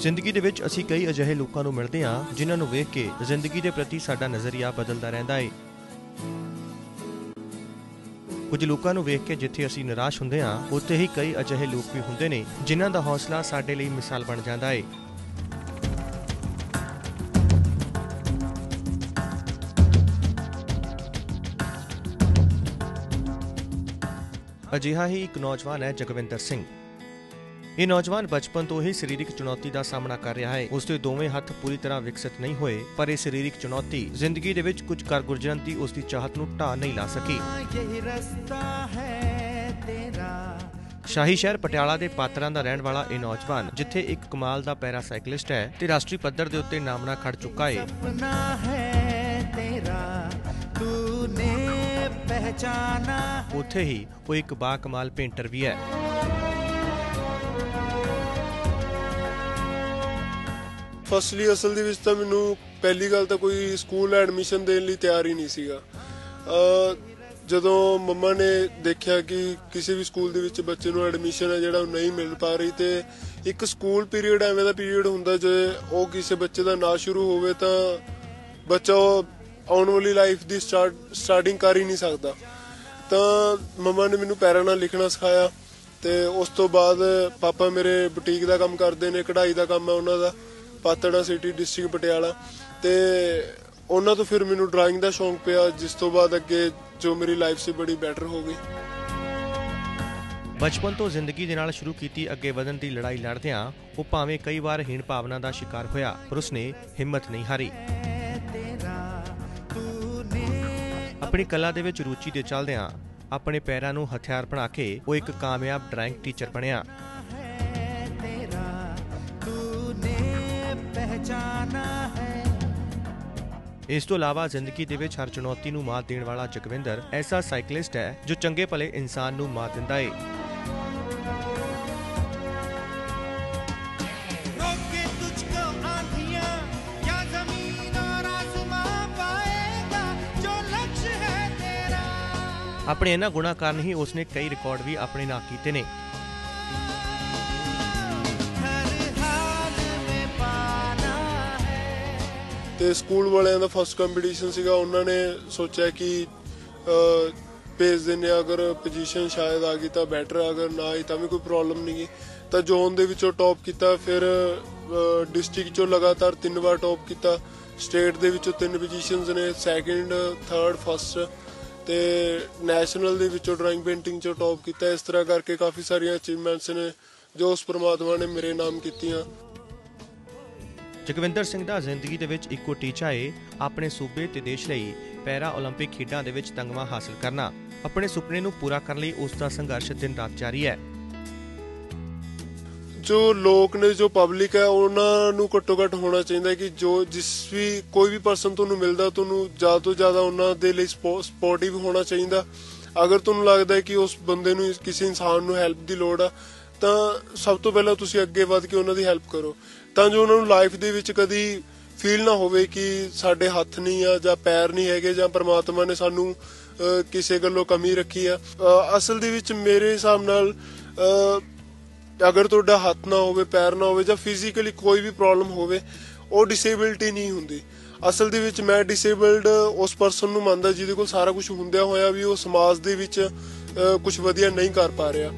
ਜ਼ਿੰਦਗੀ ਦੇ ਵਿੱਚ ਅਸੀਂ ਕਈ ਅਜਿਹੇ ਲੋਕਾਂ ਨੂੰ ਮਿਲਦੇ ਹਾਂ ਜਿਨ੍ਹਾਂ ਨੂੰ ਵੇਖ ਕੇ ਜ਼ਿੰਦਗੀ ਦੇ ਪ੍ਰਤੀ ਸਾਡਾ ਨਜ਼ਰੀਆ ਬਦਲਦਾ ਰਹਿੰਦਾ ਹੈ ਕੁਝ ਲੋਕਾਂ ਨੂੰ ਵੇਖ ਕੇ ਜਿੱਥੇ ਅਸੀਂ ਨਿਰਾਸ਼ ਹੁੰਦੇ ਹਾਂ, ਉੱਥੇ ਹੀ ਕਈ ਅਜਿਹੇ ਲੋਕ ਵੀ ਹੁੰਦੇ ਨੇ ਜਿਨ੍ਹਾਂ ਦਾ ਹੌਸਲਾ ਸਾਡੇ ਲਈ ਮਿਸਾਲ ਬਣ ਜਾਂਦਾ ਹੈ ਅਜਿਹਾ ਹੀ ਇੱਕ ਨੌਜਵਾਨ ਹੈ ਜਗਵਿੰਦਰ ਸਿੰਘ। ਇਹ ਨੌਜਵਾਨ ਬਚਪਨ ਤੋਂ ਹੀ ਸਰੀਰਕ ਚੁਣੌਤੀ ਦਾ ਸਾਹਮਣਾ ਕਰ ਰਿਹਾ ਹੈ। ਉਸ ਦੇ ਦੋਵੇਂ ਹੱਥ ਪੂਰੀ ਤਰ੍ਹਾਂ ਵਿਕਸਿਤ ਨਹੀਂ ਹੋਏ ਪਰ ਇਹ ਸਰੀਰਕ ਚੁਣੌਤੀ ਜ਼ਿੰਦਗੀ ਦੇ ਵਿੱਚ ਕੁਝ ਕਰ ਗੁਰਜਰਨ ਦੀ ਉਸ ਦੀ ਚਾਹਤ ਨੂੰ ਢਾਹ ਨਹੀਂ ਲਾ ਸਕੀ। ਸ਼ਾਹੀ ਸ਼ਹਿਰ ਪਟਿਆਲਾ ਦੇ ਪਾਤਰਾਂ ਦਾ ਰਹਿਣ ਵਾਲਾ ਇਹ ਨੌਜਵਾਨ ਜਿੱਥੇ ਇੱਕ ਕਮਾਲ ਦਾ ਪੈਰਾ ਪੈਰਾਸਾਈਕਲਿਸਟ ਹੈ ਤੇ ਰਾਸ਼ਟਰੀ ਪੱਧਰ ਦੇ ਉੱਤੇ ਨਾਮਣਾ ਖੜ ਚੁੱਕਾ ਹੈ ਉੱਥੇ ਹੀ ਉਹ ਇੱਕ ਬਾਕਮਾਲ ਪੇਂਟਰ ਵੀ ਹੈ। ਫਸਟਲੀ ਅਸਲ ਦੇ ਵਿੱਚ ਤਾਂ ਮੈਨੂੰ ਪਹਿਲੀ ਗੱਲ ਤਾਂ ਕੋਈ ਸਕੂਲ ਐਡਮਿਸ਼ਨ ਦੇਣ ਲਈ ਤਿਆਰ ਹੀ ਨਹੀਂ ਸੀਗਾ। ਜਦੋਂ ਮੰਮਾ ਨੇ ਦੇਖਿਆ ਕਿ ਕਿਸੇ ਵੀ ਸਕੂਲ ਦੇ ਵਿੱਚ ਬੱਚੇ ਨੂੰ ਐਡਮਿਸ਼ਨ ਹੈ ਜਿਹੜਾ ਉਹ ਨਹੀਂ ਮਿਲ ਪਾ ਰਹੀ ਤੇ ਇੱਕ ਸਕੂਲ ਪੀਰੀਅਡ ਐਵੇਂ ਦਾ ਪੀਰੀਅਡ ਹੁੰਦਾ ਜੇ ਉਹ ਕਿਸੇ ਬੱਚੇ ਦਾ ਨਾ ਸ਼ੁਰੂ ਹੋਵੇ ਤਾਂ ਬੱਚਾ ਉਹ ਆਉਣ ਵਾਲੀ ਲਾਈਫ ਦੀ ਸਟਾਰਟ ਸਟਾਰਟਿੰਗ ਕਰ ਹੀ ਨਹੀਂ ਸਕਦਾ। ਤਾਂ ਮੰਮਾ ਨੇ ਮੈਨੂੰ ਪੈਰਾਂ ਨਾਲ ਲਿਖਣਾ ਸਿਖਾਇਆ ਤੇ ਉਸ ਤੋਂ ਬਾਅਦ ਪਾਪਾ ਮੇਰੇ ਬੁਟੀਕ ਦਾ ਕੰਮ ਕਰਦੇ ਨੇ, ਕਢਾਈ ਦਾ ਕੰਮ ਹੈ ਉਹਨਾਂ ਦਾ। ਪਾਤੜਾ ਸਿਟੀ, ਡਿਸਟ੍ਰਿਕਟ ਪਟਿਆਲਾ, ਤੇ ਉਹਨਾਂ ਤੋਂ ਫਿਰ ਮੈਨੂੰ ਡਰਾਇੰਗ ਦਾ ਸ਼ੌਂਕ ਪਿਆ, ਜਿਸ ਤੋਂ ਬਾਅਦ ਅੱਗੇ ਜੋ ਮੇਰੀ ਲਾਈਫ ਸੀ ਬੜੀ ਬੈਟਰ ਹੋ ਗਈ। ਬਚਪਨ ਤੋਂ ਜ਼ਿੰਦਗੀ ਦੇ ਨਾਲ ਸ਼ੁਰੂ ਕੀਤੀ ਅੱਗੇ ਵਧਣ ਦੀ ਲੜਾਈ ਲੜਦਿਆਂ ਉਹ ਭਾਵੇਂ ਕਈ ਵਾਰ ਹੀਣ ਭਾਵਨਾ ਦਾ ਸ਼ਿਕਾਰ ਹੋਇਆ, ਪਰ ਉਸਨੇ ਹਿੰਮਤ ਨਹੀਂ ਹਾਰੀ। ਆਪਣੀ ਕਲਾ ਦੇ ਵਿੱਚ ਰੁਚੀ ਦੇ ਚੱਲਦਿਆਂ ਆਪਣੇ ਪੈਰਾਂ ਨੂੰ ਹਥਿਆਰ ਬਣਾ ਕੇ ਉਹ ਇੱਕ ਕਾਮਯਾਬ ਡਰਾਇੰਗ ਟੀਚਰ ਬਣਿਆ। ਇਸ ਤੋਂ ਇਲਾਵਾ ਜ਼ਿੰਦਗੀ ਦੇ ਵਿੱਚ ਹਰ ਚੁਣੌਤੀ ਨੂੰ ਮਾਤ ਦੇਣ ਵਾਲਾ ਜਗਵਿੰਦਰ ਐਸਾ ਸਾਈਕਲਿਸਟ ਹੈ ਜੋ ਚੰਗੇ ਭਲੇ ਇਨਸਾਨ ਨੂੰ ਮਾਤ ਦਿੰਦਾ ਏ। ਆਪਣੇ ਇਹਨਾਂ ਗੁਣਾਂ ਕਾਰਨ ਹੀ ਉਸਨੇ ਕਈ ਰਿਕਾਰਡ ਵੀ ਆਪਣੇ ਨਾਂ ਕੀਤੇ ਨੇ। ਤੇ ਸਕੂਲ ਵਾਲਿਆਂ ਦਾ ਫਸਟ ਕੰਪੀਟੀਸ਼ਨ ਸੀਗਾ ਉਹਨਾਂ ਨੇ ਸੋਚਿਆ ਕਿ ਭੇਜ ਦਿੰਦੇ ਆ, ਅਗਰ ਪੋਜੀਸ਼ਨ ਸ਼ਾਇਦ ਆ ਗਈ ਤਾਂ ਬੈਟਰ ਅਗਰ ਨਾ ਆਈ ਤਾਂ ਵੀ ਕੋਈ ਪ੍ਰੋਬਲਮ ਨਹੀਂ ਗੀ। ਤਾਂ ਜ਼ੋਨ ਦੇ ਵਿੱਚੋਂ ਟੌਪ ਕੀਤਾ ਫਿਰ ਡਿਸਟ੍ਰਿਕਟ ਚੋਂ ਲਗਾਤਾਰ ਤਿੰਨ ਵਾਰ ਟੌਪ ਕੀਤਾ। ਸਟੇਟ ਦੇ ਵਿੱਚੋਂ ਤਿੰਨ ਪੋਜੀਸ਼ਨਸ ਨੇ ਸੈਕਿੰਡ ਥਰਡ ਫਸਟ ਤੇ ਨੈਸ਼ਨਲ ਦੇ ਵਿੱਚੋਂ ਡਰਾਇੰਗ ਪੇਂਟਿੰਗ ਚੋਂ ਟੌਪ ਕੀਤਾ। ਇਸ ਤਰ੍ਹਾਂ ਕਰਕੇ ਕਾਫੀ ਸਾਰੀਆਂ ਅਚੀਵਮੈਂਟਸ ਨੇ ਜੋ ਉਸ ਪ੍ਰਮਾਤਮਾ ਨੇ ਮੇਰੇ ਨਾਮ ਕੀਤੀਆਂ। ਜਗਵਿੰਦਰ ਸਿੰਘ ਦਾ ਜ਼ਿੰਦਗੀ ਦੇ ਵਿੱਚ ਇੱਕੋ ਟੀਚਾ ਏ ਆਪਣੇ ਸੂਬੇ ਤੇ ਦੇਸ਼ ਲਈ ਪੈਰਾ 올림픽 ਖੇਡਾਂ ਦੇ ਵਿੱਚ ਤਗਮਾ ਹਾਸਲ ਕਰਨਾ ਆਪਣੇ ਸੁਪਨੇ ਨੂੰ ਪੂਰਾ ਕਰਨ ਲਈ ਉਸ ਦਾ ਸੰਘਰਸ਼ ਦਿਨ ਰਾਤ ਜਾਰੀ ਹੈ ਜੋ ਲੋਕ ਨੇ ਜੋ ਪਬਲਿਕ ਹੈ ਉਹਨਾਂ ਨੂੰ ਘੱਟੋ ਘੱਟ ਹੋਣਾ ਚਾਹੀਦਾ ਹੈ ਕਿ ਜੋ ਜਿਸ ਵੀ ਕੋਈ ਵੀ ਪਰਸਨ ਤੁਹਾਨੂੰ ਮਿਲਦਾ ਤੁਹਾਨੂੰ ਜ਼ਿਆਦਾ ਤੋਂ ਜ਼ਿਆਦਾ ਉਹਨਾਂ ਦੇ ਲਈ ਸਪੋਰਟਿਵ ਹੋਣਾ ਚਾਹੀਦਾ ਅਗਰ ਤੁਹਾਨੂੰ ਲੱਗਦਾ ਹੈ ਕਿ ਉਸ ਬੰਦੇ ਨੂੰ ਕਿਸੇ ਇਨਸਾਨ ਨੂੰ ਹੈਲਪ ਦੀ ਲੋੜ ਆ ਤਾਂ ਸਭ ਤੋਂ ਪਹਿਲਾਂ ਤੁਸੀਂ ਅੱਗੇ ਵੱਧ ਕੇ ਉਹਨਾਂ ਦੀ ਹੈਲਪ ਕਰੋ। ਤਾਂ ਜੋ ਉਹਨਾਂ ਨੂੰ ਲਾਈਫ ਦੇ ਵਿੱਚ ਕਦੀ ਫੀਲ ਨਾ ਹੋਵੇ ਕਿ ਸਾਡੇ ਹੱਥ ਨਹੀਂ ਆ ਜਾਂ ਪੈਰ ਨਹੀਂ ਹੈਗੇ ਜਾਂ ਪਰਮਾਤਮਾ ਨੇ ਸਾਨੂੰ ਕਿਸੇ ਗੱਲੋਂ ਕਮੀ ਰੱਖੀ ਆ। ਅਸਲ ਦੇ ਵਿੱਚ ਮੇਰੇ ਹਿਸਾਬ ਨਾਲ ਅਗਰ ਤੁਹਾਡਾ ਹੱਥ ਨਾ ਹੋਵੇ, ਪੈਰ ਨਾ ਹੋਵੇ ਜਾਂ ਫਿਜ਼ੀਕਲੀ ਕੋਈ ਵੀ ਪ੍ਰੋਬਲਮ ਹੋਵੇ, ਉਹ ਡਿਸੇਬਿਲਟੀ ਨਹੀਂ ਹੁੰਦੀ। ਅਸਲ ਦੇ ਵਿੱਚ ਮੈਂ ਡਿਸੇਬਲਡ ਉਸ ਪਰਸਨ ਨੂੰ ਮੰਨਦਾ ਜਿਹਦੇ ਕੋਲ ਸਾਰਾ ਕੁਝ ਹੁੰਦਿਆਂ ਹੋਇਆ ਵੀ ਉਹ ਸਮਾਜ ਦੇ ਵਿੱਚ ਕੁਝ ਵਧੀਆ ਨਹੀਂ ਕਰ ਪਾ ਰਿਹਾ।